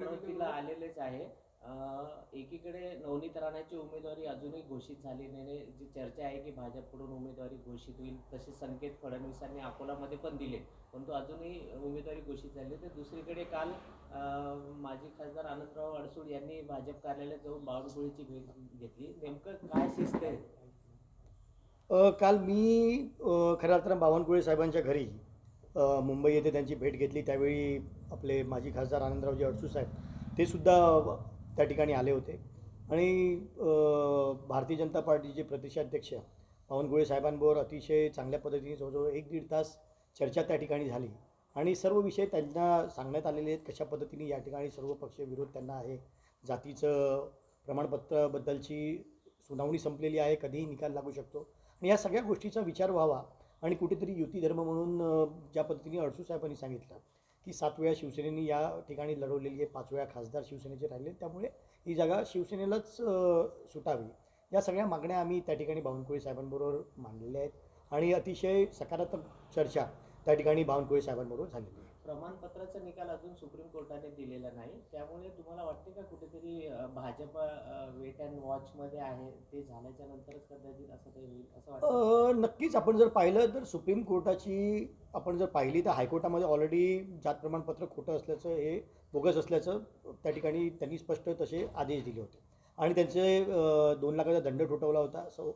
अमरावतीला आलेलेच आहे. एकीकडे नवनीत राणाची उमेदवारी अजूनही घोषित झाली नाही जी चर्चा आहे की भाजपकडून उमेदवारी घोषित होईल तसे संकेत फडणवीसांनी अकोलामध्ये पण दिले. परंतु अजूनही उमेदवारी घोषित झाली तर दुसरीकडे काल माजी खासदार आनंदराव अडसूड यांनी भाजप कार्यालयात जाऊन बावनकुळीची भेट घेतली. नेमकं काय शिस्त आहे? काल मी खऱ्या अर्थानं बावनकुळे साहेबांच्या घरी मुंबई येथे त्यांची भेट घेतली. त्यावेळी आपले माजी खासदार आनंदरावजी अडसू साहेब ते सुद्धा त्या ठिकाणी आले होते. आणि भारतीय जनता पार्टीचे प्रदेशाध्यक्ष बावनकुळे साहेबांबरोबर अतिशय चांगल्या पद्धतीने जवळजवळ एक दीड तास चर्चा त्या ठिकाणी झाली. आणि सर्व विषय त्यांना सांगण्यात आलेले आहेत कशा पद्धतीने या ठिकाणी सर्व पक्ष विरोध त्यांना आहे जातीचं प्रमाणपत्राबद्दलची सुनावणी संपलेली आहे कधीही निकाल लागू शकतो. आणि या सगळ्या गोष्टीचा विचार व्हावा आणि कुठेतरी युती धर्म म्हणून ज्या पद्धतीने अडसू साहेबांनी सांगितलं की सात वेळा शिवसेनेने या ठिकाणी लढवलेली आहे पाच वेळा खासदार शिवसेनेचे राहिले. त्यामुळे ही जागा शिवसेनेलाच सुटावी. या सगळ्या मागण्या आम्ही त्या ठिकाणी बावनकुळे साहेबांबरोबर मांडलेल्या आहेत. आणि अतिशय सकारात्मक चर्चा त्या ठिकाणी बावनकुळे साहेबांबरोबर झालेली आहे. प्रमाणपत्राचा निकाल अजून सुप्रीम कोर्टाने दिलेला नाही. त्यामुळे तुम्हाला वाटते का कुठेतरी भाजप वेट अँड वॉचमध्ये आहे ते झाल्याच्या नंतरच कदाचित असं काही होईल असं वाटतं? नक्कीच आपण जर पाहिलं तर सुप्रीम कोर्टाची आपण जर पाहिली तर हायकोर्टामध्ये ऑलरेडी जात प्रमाणपत्र खोटं असल्याचं हे बोगस असल्याचं त्या ठिकाणी त्यांनी स्पष्ट तसे आदेश दिले होते. आणि त्यांचे दोन लाखाचा दंड ठोठवला होता सं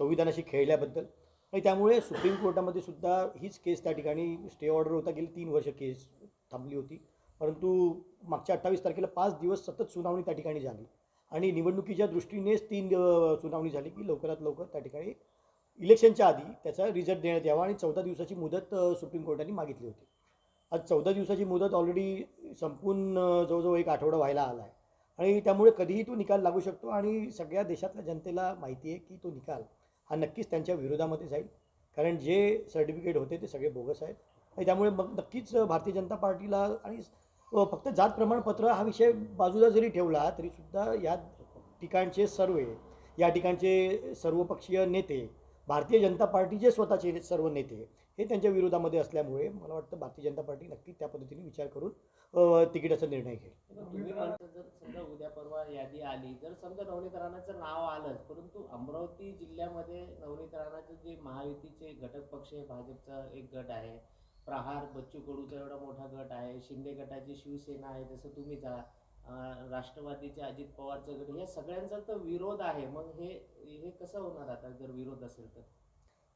संविधानाशी खेळल्याबद्दल. त्यामुळे सुप्रीम कोर्टामध्ये सुद्धा हीच केस त्या ठिकाणी स्टे ऑर्डर होता गेली तीन वर्ष केस थांबली होती. परंतु मागच्या अठ्ठावीस तारखेला पाच दिवस सतत सुनावणी त्या ठिकाणी झाली. आणि निवडणुकीच्या दृष्टीनेच तीन सुनावणी झाली की लवकरात लवकर त्या ठिकाणी इलेक्शनच्या आधी त्याचा रिझल्ट देण्यात यावा आणि चौदा दिवसाची मुदत सुप्रीम कोर्टाने मागितली होती. आज चौदा दिवसाची मुदत ऑलरेडी संपून जवळजवळ एक आठवडा व्हायला आला आहे. आणि त्यामुळे कधीही तो निकाल लागू शकतो आणि सगळ्या देशातल्या जनतेला माहिती आहे की तो निकाल हा नक्कीच त्यांच्या विरोधामध्ये जाईल. कारण जे सर्टिफिकेट होते ते सगळे बोगस आहेत. आणि त्यामुळे मग नक्कीच भारतीय जनता पार्टीला आणि फक्त जात प्रमाणपत्र हा विषय बाजूला जरी ठेवला तरीसुद्धा या ठिकाणचे सर्वे या ठिकाणचे सर्वपक्षीय नेते भारतीय जनता पार्टीचे स्वतःचे सर्व नेते हे त्यांच्या विरोधामध्ये असल्यामुळे मला वाटतं भारतीय जनता पार्टी नक्की त्या पद्धतीने विचार करून अ, तिकिटाचा निर्णय घेईल. तुम्ही समजा उद्या परवा यादी आली. जर समजा नवनीत राणाचं नाव आलंच परंतु अमरावती जिल्ह्यामध्ये नवनीत राणाचे जे महायुतीचे घटक पक्ष आहे भाजपचा एक गट आहे प्रहार बच्चू कडूचा एवढा मोठा गट आहे शिंदे गटाची शिवसेना आहे जसं तुम्ही जा राष्ट्रवादीचे अजित पवारचं गट या सगळ्यांचा तर विरोध आहे. मग हे हे कसं होणार आता? जर विरोध असेल तर?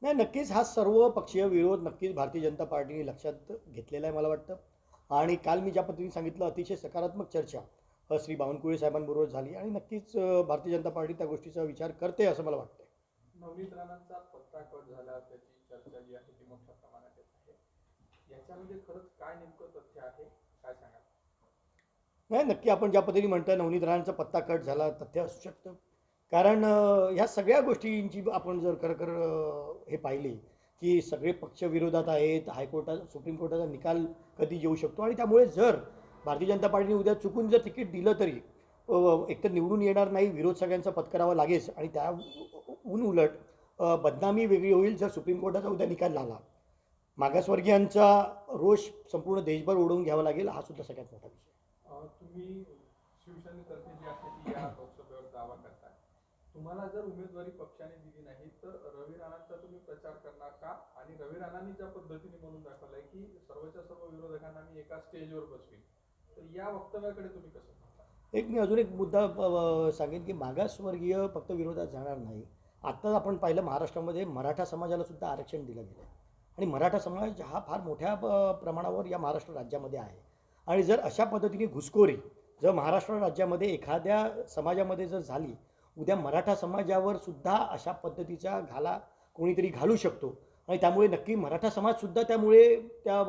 नाही नक्कीच हा सर्व पक्षीय विरोध नक्कीच भारतीय जनता पार्टीने लक्षात घेतलेला आहे मला वाटतं. आणि काल मी ज्या पद्धतीने सांगितलं अतिशय सकारात्मक चर्चा श्री बावनकुळे साहेबांबरोबर झाली आणि नक्कीच भारतीय जनता पार्टी त्या गोष्टीचा विचार करते असं मला वाटतं नवनीत राणांचा पत्ता कट झाला त्याची चर्चा जी आहे ती मोठ्या प्रमाणात आहे. याच्यामध्ये खरंच काय नेमकं तथ्य आहे काय सांगाल? नाही नक्की आपण ज्या पद्धतीने म्हणतोय नवनीत राणांचा पत्ता कट झाला तथ्य असू शकतं. कारण ह्या सगळ्या गोष्टींची आपण जर खरं खरं हे पाहिली की सगळे पक्ष विरोधात आहेत हायकोर्टा सुप्रीम कोर्टाचा निकाल कधी येऊ शकतो आणि त्यामुळे जर भारतीय जनता पार्टीने उद्या चुकून जर तिकीट दिलं तरी एकतर निवडून येणार नाही विरोध सगळ्यांचा पत्करावा लागेच आणि त्या ऊन उलट बदनामी वेगळी होईल जर सुप्रीम कोर्टाचा उद्या निकाल लागला. मागासवर्गीयांचा रोष संपूर्ण देशभर ओढवून घ्यावा लागेल हा सुद्धा सगळ्यात मोठा विषय अं, तुम्ही शिवसेनेतर्फे जी आहे ती या लोकसभेवर दावा करताय तुम्हाला जर उमेदवारी पक्षाने दिली नाही तर रवी राणांचा तुम्ही प्रचार करणार का? आणि रवी राणांनी ज्या पद्धतीने म्हणून दाखवलंय की सर्वच्या सर्व विरोधकांना मी एका स्टेजवर बसवीन तर या वक्तव्याकडे तुम्ही कसं एक मी अजून एक मुद्दा सांगेन की मागासवर्गीय फक्त विरोधात जाणार नाही. आत्ताच आपण पाहिलं महाराष्ट्रामध्ये मराठा समाजाला सुद्धा आरक्षण दिलं गेलं आणि मराठा समाज हा फार मोठ्या प्रमाणावर या महाराष्ट्र राज्यामध्ये आहे. आणि जर अशा पद्धतीने घुसखोरी जर महाराष्ट्र राज्यामध्ये एखाद्या समाजामध्ये जर झाली उद्या मराठा समाजावर सुद्धा अशा पद्धतीचा घाला कोणीतरी घालू शकतो. आणि त्यामुळे नक्की मराठा समाजसुद्धा त्यामुळे त्या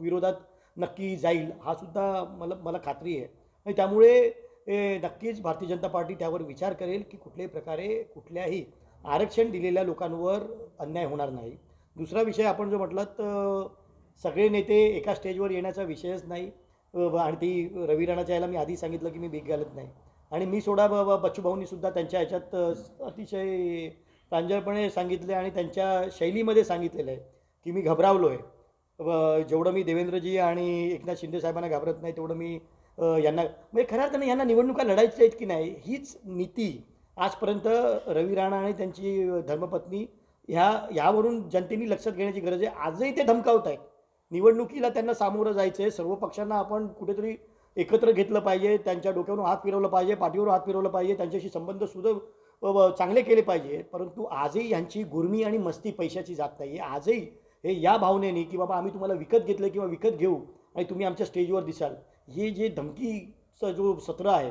विरोधात नक्की जाईल हा सुद्धा मला मला खात्री आहे. आणि त्यामुळे नक्कीच भारतीय जनता पार्टी त्यावर विचार करेल की कुठल्याही प्रकारे कुठल्याही आरक्षण दिलेल्या लोकांवर अन्याय होणार नाही. दुसरा विषय आपण जो म्हटलात तर सगळे नेते एका स्टेजवर येण्याचा विषयच नाही. आणि ती रवी राणाच्या याला मी आधी सांगितलं की मी भीक घालत नाही. आणि मी सोडा ब- ब- बच्चूभाऊंनी सुद्धा त्यांच्या ह्याच्यात अतिशय प्रांजळपणे सांगितले आणि त्यांच्या शैलीमध्ये सांगितलेलं आहे की मी घबरावलो आहे जेवढं मी देवेंद्रजी आणि एकनाथ शिंदे साहेबांना घाबरत नाही तेवढं मी यांना म्हणजे खऱ्या अर्थाने यांना निवडणुका लढायच्या आहेत की नाही हीच नीती आजपर्यंत रवी राणा आणि त्यांची धर्मपत्नी ह्या यावरून जनतेने लक्षात घेण्याची गरज आहे. आजही ते धमकावत आहेत. निवडणुकीला त्यांना सामोरं जायचं आहे सर्व पक्षांना आपण कुठेतरी एकत्र घेतलं पाहिजे त्यांच्या डोक्यावरून हात फिरवलं पाहिजे पाठीवर हात फिरवलं पाहिजे त्यांच्याशी संबंध सुद्धा चांगले केले पाहिजे. परंतु आजही यांची गुरमी आणि मस्ती पैशाची जात नाही आहे आजही हे या भावनेने की बाबा आम्ही तुम्हाला विकत घेतलं किंवा विकत घेऊ आणि तुम्ही आमच्या स्टेजवर दिसाल. हे जे धमकीचं जो सत्र आहे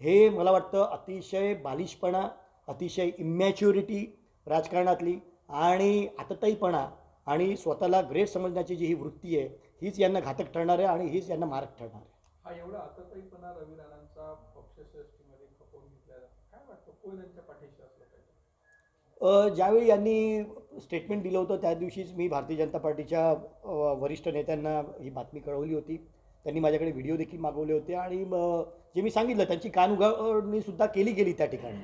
हे मला वाटतं अतिशय बालिशपणा अतिशय इमॅच्युरिटी राजकारणातली आणि आतताईपणा आणि स्वतःला ग्रेट समजण्याची जी ही वृत्ती आहे हीच यांना घातक ठरणार आहे आणि हीच यांना मारक ठरणार आहे. हा एवढा आताताईपणा रवी राणांचा पक्षश्रेष्ठीमध्ये खपवून घेतला काय वाटतं? कोण यांच्या पाठीशी असलं पाहिजे? ज्यावेळी यांनी स्टेटमेंट दिलं होतं त्या दिवशीच मी भारतीय जनता पार्टीच्या वरिष्ठ नेत्यांना ही बातमी कळवली होती. त्यांनी माझ्याकडे व्हिडिओ देखील मागवले होते आणि जे मी सांगितलं त्यांची कान उघडणीसुद्धा केली गेली त्या ठिकाणी.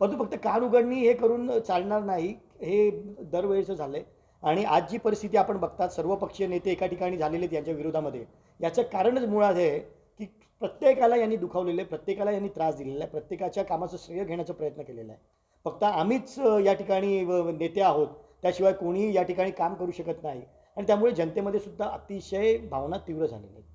परंतु फक्त कान उघडणी हे करून चालणार नाही हे दरवेळेचं झालं आहे आणि आज जी परिस्थिती आपण बघतात सर्वपक्षीय नेते एका ठिकाणी झालेले आहेत यांच्या विरोधामध्ये. याचं कारणच मुळात आहे की प्रत्येकाला यांनी दुखावलेलं आहे प्रत्येकाला यांनी त्रास दिलेला आहे प्रत्येकाच्या कामाचं श्रेय घेण्याचा प्रयत्न केलेला आहे. फक्त आम्हीच या ठिकाणी व- नेते आहोत त्याशिवाय कोणीही या ठिकाणी काम करू शकत नाही. आणि त्यामुळे जनतेमध्ये सुद्धा अतिशय भावना तीव्र झालेल्या आहेत.